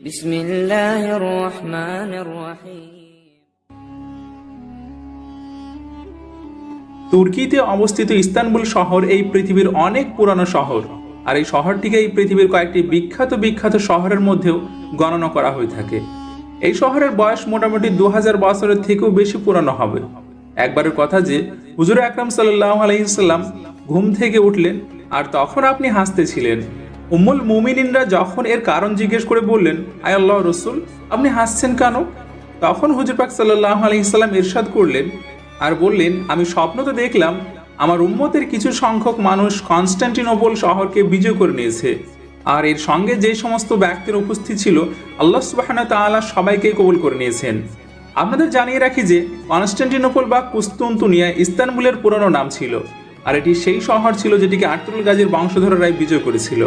بسم الله الرحمن الرحيم তুর্কিতে অবস্থিত ইস্তানবুল শহর এই পৃথিবীর অনেক পুরানো শহর আর এই শহরটিকে এই পৃথিবীর কয়েকটি বিখ্যাত বিখ্যাত শহরের মধ্যেও গণনা করা হয়ে থাকে এই শহরের বয়স মোটামুটি দু হাজার বছরের থেকেও বেশি পুরানো হবে একবারের কথা যে হুজুর আকরাম সাল্লাহ আলহিসাল্লাম ঘুম থেকে উঠলেন আর তখন আপনি হাসতেছিলেন উম্মুল মুমিনিনরা যখন এর কারণ জিজ্ঞেস করে বললেন, আয় আল্লাহ রসুল, আপনি হাসছেন কেন? তখন হুজুর পাক সাল্লাহ আলহিসাল্লাম ইরশাদ করলেন আর বললেন, আমি স্বপ্ন তো দেখলাম, আমার উম্মতের কিছু সংখ্যক মানুষ কনস্ট্যান্টিনোপল শহরকে বিজয় করে নিয়েছে। আর এর সঙ্গে যে সমস্ত ব্যক্তির উপস্থিত ছিল, আল্লাহ সুবাহানা তাআলা সবাইকে কবুল করে নিয়েছেন। আপনাদের জানিয়ে রাখি যে কনস্ট্যান্টিনোপল বা কুস্তুন্তুনিয়া ইস্তানবুলের পুরনো নাম ছিল, আর এটি সেই শহর ছিল যেটিকে আর্তুল গাজীর বংশধররাই বিজয় করেছিল।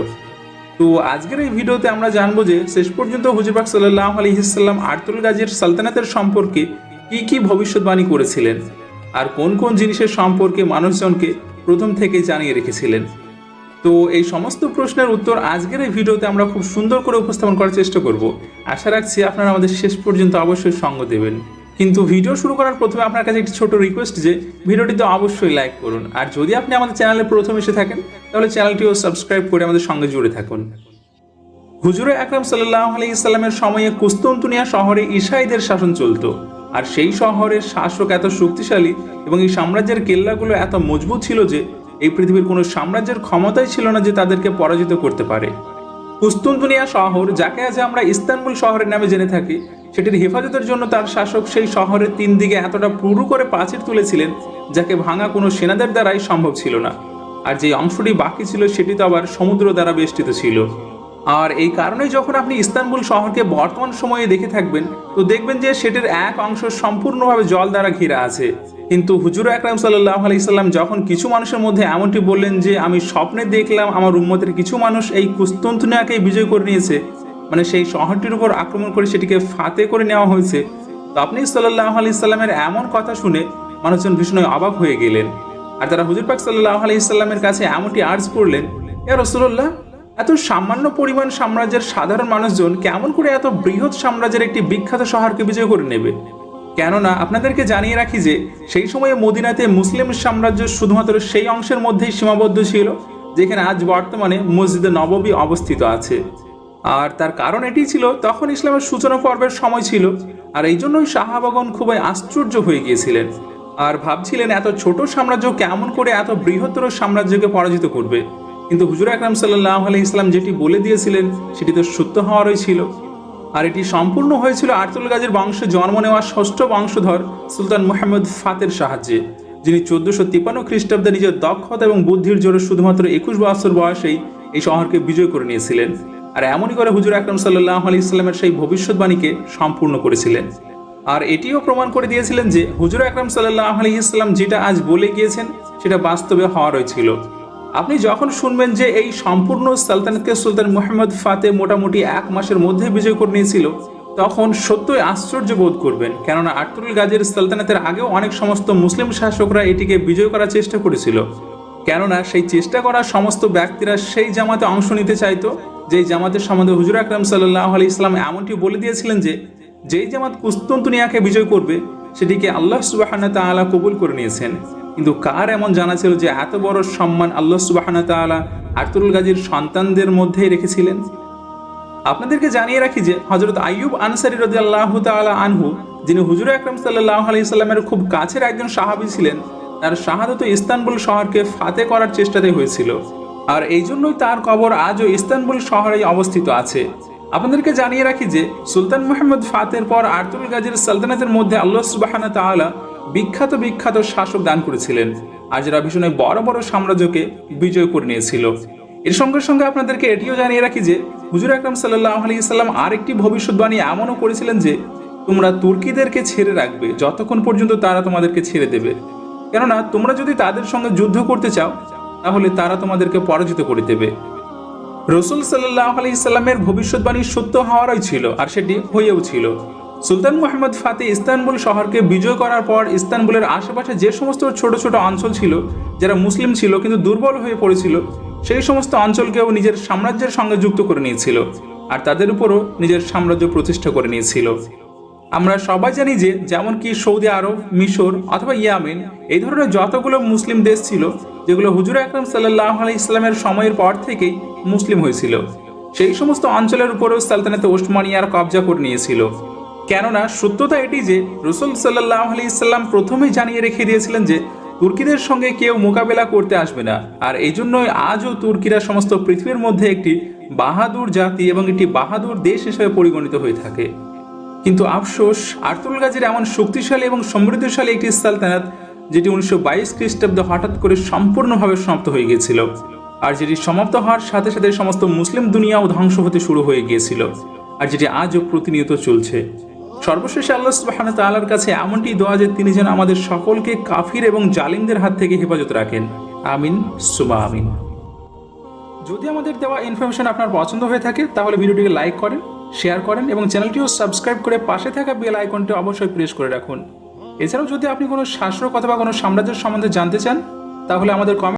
তো আজকের এই ভিডিওতে আমরা জানব যে শেষ পর্যন্ত হুজুরবাক সাল্লাহ আলহিসাল্লাম আর্তুল গাজীর সালতানাতের সম্পর্কে কি কি ভবিষ্যৎবাণী করেছিলেন? আর কোন কোন জিনিসের সম্পর্কে মানুষজনকে প্রথম থেকে জানিয়ে রেখেছিলেন? তো এই সমস্ত প্রশ্নের উত্তর আজকের এই ভিডিওতে আমরা খুব সুন্দর করে উপস্থাপন করার চেষ্টা করব। আশা রাখছি আপনারা আমাদের শেষ পর্যন্ত অবশ্যই সঙ্গ দেবেন। কিন্তু ভিডিও শুরু করার প্রথমে আপনার কাছে একটি ছোট রিকোয়েস্ট যে ভিডিওটিতে অবশ্যই লাইক করুন। আর যদি আপনি আমাদের চ্যানেলে প্রথম এসে থাকেন, তাহলে চ্যানেলটিও সাবস্ক্রাইব করে আমাদের সঙ্গে জুড়ে থাকুন। হুজুরে আকরাম সাল্লাহ আলি ইসলামের সময়ে কুস্তন্তুনিয়া শহরে ঈশাইদের শাসন চলত। আর সেই শহরের শাসক এত শক্তিশালী এবং এই সাম্রাজ্যের কেল্লাগুলো এত মজবুত ছিল যে, এই পৃথিবীর কোনো সাম্রাজ্যের ক্ষমতাই ছিল না যে তাদেরকে পরাজিত করতে পারে। কুস্তুনতুনিয়া শহর, যাকে আজ আমরা ইস্তানবুল শহরের নামে জেনে থাকি, সেটির হেফাজতের জন্য তার শাসক সেই শহরের তিন দিকে এতটা পুরু করে প্রাচীর তুলেছিলেন, যাকে ভাঙা কোনো সেনাদের দ্বারাই সম্ভব ছিল না। আর যে অংশটি বাকি ছিল, সেটি তো আবার সমুদ্র দ্বারা বেষ্টিত ছিল। আর এই কারণে যখন আপনি ইস্তানবুল শহরকে বর্তমান সময়ে দেখে থাকবেন, তো দেখবেন যে সেটির এক অংশ সম্পূর্ণভাবে জল দ্বারা ঘিরে আছে। কিন্তু হুজুর আকরাম সাল্লাহ আলাইসাল্লাম যখন কিছু মানুষের মধ্যে এমনটি বললেন যে, আমি স্বপ্নে দেখলাম আমার উম্মতের কিছু মানুষ এই কুস্তন্তুনিয়াকে বিজয় করে নিয়েছে। মানে সেই শহরটির উপর আক্রমণ করে সেটিকে ফাতে করে নেওয়া হয়েছে। তো আপনি সাল্লাহ আলি সাল্লামের এমন কথা শুনে মানুষজন ভীষণই অবাক হয়ে গেলেন। আর তারা হুজুর পাক সাল্লাহ আলি কাছে এমনটি আর্জ করলেন এ রসুল্লাহ এত সামান্য পরিমাণ সাম্রাজ্যের সাধারণ মানুষজন কেমন করে এত বৃহৎ সাম্রাজ্যের একটি বিখ্যাত শহরকে বিজয় করে নেবে? কেননা আপনাদেরকে জানিয়ে রাখি যে সেই সময়ে মদিনাতে মুসলিম সাম্রাজ্য শুধুমাত্র সেই অংশের মধ্যেই সীমাবদ্ধ ছিল, যেখানে আজ বর্তমানে মসজিদে নববী অবস্থিত আছে। আর তার কারণ এটি ছিল, তখন ইসলামের সূচনা পর্বের সময় ছিল, আর এই জন্যই শাহাবাগন খুবই আশ্চর্য হয়ে গিয়েছিলেন। আর ভাবছিলেন এত ছোট সাম্রাজ্য কেমন করে এত বৃহত্তর সাম্রাজ্যকে পরাজিত করবে। কিন্তু হুজুর আকরাম সাল্লাহ আলি ইসলাম যেটি বলে দিয়েছিলেন, সেটি তো সত্য হওয়ারই ছিল। আর এটি সম্পূর্ণ হয়েছিল আর্তুল গাজীর বংশে জন্ম নেওয়া ষষ্ঠ বংশধর সুলতান মোহাম্মদ ফাতের সাহায্যে, যিনি চোদ্দশো তিপ্পান্ন খ্রিস্টাব্দে নিজের দক্ষতা এবং বুদ্ধির জোরে শুধুমাত্র একুশ বছর বয়সেই এই শহরকে বিজয় করে নিয়েছিলেন আর এমনই করে হুজুর আকরম সাল্লাহ আলি ইসলামের সেই ভবিষ্যৎবাণীকে সম্পূর্ণ করেছিলেন। আর এটিও প্রমাণ করে দিয়েছিলেন যে হুজুর আকরম সাল্লাহ আলি ইসলাম যেটা আজ বলে গিয়েছেন, সেটা বাস্তবে হওয়ারই ছিল আপনি যখন শুনবেন যে এই সম্পূর্ণ সালতানকে সুলতান মোহাম্মদ ফাতে মোটামুটি এক মাসের মধ্যে বিজয় করে নিয়েছিল, তখন সত্যই আশ্চর্য বোধ করবেন। কেননা আর্তুল গাজীর সালতানাতের আগেও অনেক সমস্ত মুসলিম শাসকরা এটিকে বিজয় করার চেষ্টা করেছিল। কেননা সেই চেষ্টা করা সমস্ত ব্যক্তিরা সেই জামাতে অংশ নিতে চাইতো, যেই জামাতের সম্বন্ধে হুজুর আকরাম সাল্লাহ আলি ইসলাম এমনটি বলে দিয়েছিলেন যে, যেই জামাত কুস্তন্তুনিয়াকে বিজয় করবে, সেটিকে আল্লাহ সুবাহানা তাআলা কবুল করে নিয়েছেন। কিন্তু কার এমন জানা ছিল যে এত বড় সম্মান আল্লাহ সুবাহানা তাআলা আর্তুল গাজীর সন্তানদের মধ্যেই রেখেছিলেন? আপনাদেরকে জানিয়ে রাখি যে হজরত আইয়ুব আনসারি রদি আল্লাহ তালা আনহু, যিনি হুজুর আকরম সাল্লাহ আলি সাল্লামের খুব কাছের একজন সাহাবি ছিলেন, তার শাহাদত ইস্তানবুল শহরকে ফাতে করার চেষ্টাতে হয়েছিল। আর এই জন্যই তার কবর আজও ইস্তানবুল শহরেই অবস্থিত আছে। আপনাদেরকে জানিয়ে রাখি যে সুলতান মোহাম্মদ ফাতের পর আর্তুল গাজীর সালতানাতের মধ্যে আল্লাহ সুবাহানা তাআলা বিখ্যাত বিখ্যাত শাসক দান করেছিলেন। আর যারা ভীষণ বড় বড় সাম্রাজ্যকে বিজয় করে নিয়েছিল। এর সঙ্গে সঙ্গে আপনাদেরকে এটিও জানিয়ে রাখি যে, হুজুর আকরাম সাল্লাহ আলি সাল্লাম আর একটি ভবিষ্যৎবাণী এমনও করেছিলেন যে, তোমরা তুর্কিদেরকে ছেড়ে রাখবে, যতক্ষণ পর্যন্ত তারা তোমাদেরকে ছেড়ে দেবে। কেননা, তোমরা যদি তাদের সঙ্গে যুদ্ধ করতে চাও, তাহলে তারা তোমাদেরকে পরাজিত করে দেবে। রসুল সাল্লাহ আলি ইসলামের ভবিষ্যৎবাণী সত্য হওয়ারই ছিল, আর সেটি হয়েও ছিল। সুলতান মোহাম্মদ ফাতে ইস্তানবুল শহরকে বিজয় করার পর ইস্তানবুলের আশেপাশে যে সমস্ত ছোট ছোট অঞ্চল ছিল, যারা মুসলিম ছিল কিন্তু দুর্বল হয়ে পড়েছিল, সেই সমস্ত অঞ্চলকেও নিজের সাম্রাজ্যের সঙ্গে যুক্ত করে নিয়েছিল আর তাদের উপরও নিজের সাম্রাজ্য প্রতিষ্ঠা করে নিয়েছিল। আমরা সবাই জানি যে যেমন কি সৌদি আরব, মিশর অথবা ইয়ামিন, এই ধরনের যতগুলো মুসলিম দেশ ছিল, যেগুলো হুজুর আকরম সাল্লাহ আলি ইসলামের সময়ের পর থেকেই মুসলিম হয়েছিল, সেই সমস্ত অঞ্চলের উপরেও সালতানাতে ওসমানিয়ার কবজা করে নিয়েছিল। কেননা সত্যতা এটি যে রসুল সাল্লাহ আলি ইসলাম প্রথমেই জানিয়ে রেখে দিয়েছিলেন যে তুর্কিদের সঙ্গে কেউ মোকাবেলা করতে আসবে না। আর এই জন্যই আজও তুর্কিরা সমস্ত পৃথিবীর মধ্যে একটি বাহাদুর জাতি এবং একটি বাহাদুর দেশ হিসেবে পরিগণিত হয়ে থাকে। কিন্তু আফসোস, আর্তুল গাজীর এমন শক্তিশালী এবং সমৃদ্ধশালী একটি সালতানাত যেটি উনিশশো বাইশ খ্রিস্টাব্দে হঠাৎ করে সম্পূর্ণভাবে সমাপ্ত হয়ে গিয়েছিল আর যেটি সমাপ্ত হওয়ার সাথে সাথে সমস্ত মুসলিম দুনিয়াও ধ্বংস হতে শুরু হয়ে গিয়েছিল আর যেটি আজও প্রতিনিয়ত চলছে। সর্বশেষে আল্লাহ সুবহানাহু তাআলার কাছে এমনটি দোয়া যে তিনি যেন আমাদের সকলকে কাফির এবং জালিমদের হাত থেকে হেফাজত রাখেন। আমিন সুমা আমিন। যদি আমাদের দেওয়া ইনফরমেশন আপনার পছন্দ হয়ে থাকে, তাহলে ভিডিওটিকে লাইক করেন, শেয়ার করেন এবং চ্যানেলটিও সাবস্ক্রাইব করে পাশে থাকা বেল আইকনটি অবশ্যই প্রেস করে রাখুন। এছাড়াও যদি আপনি কোনো শাস্ত্র কথা বা কোনো সাম্রাজ্যের সম্বন্ধে জানতে চান, তাহলে আমাদের কমেন্ট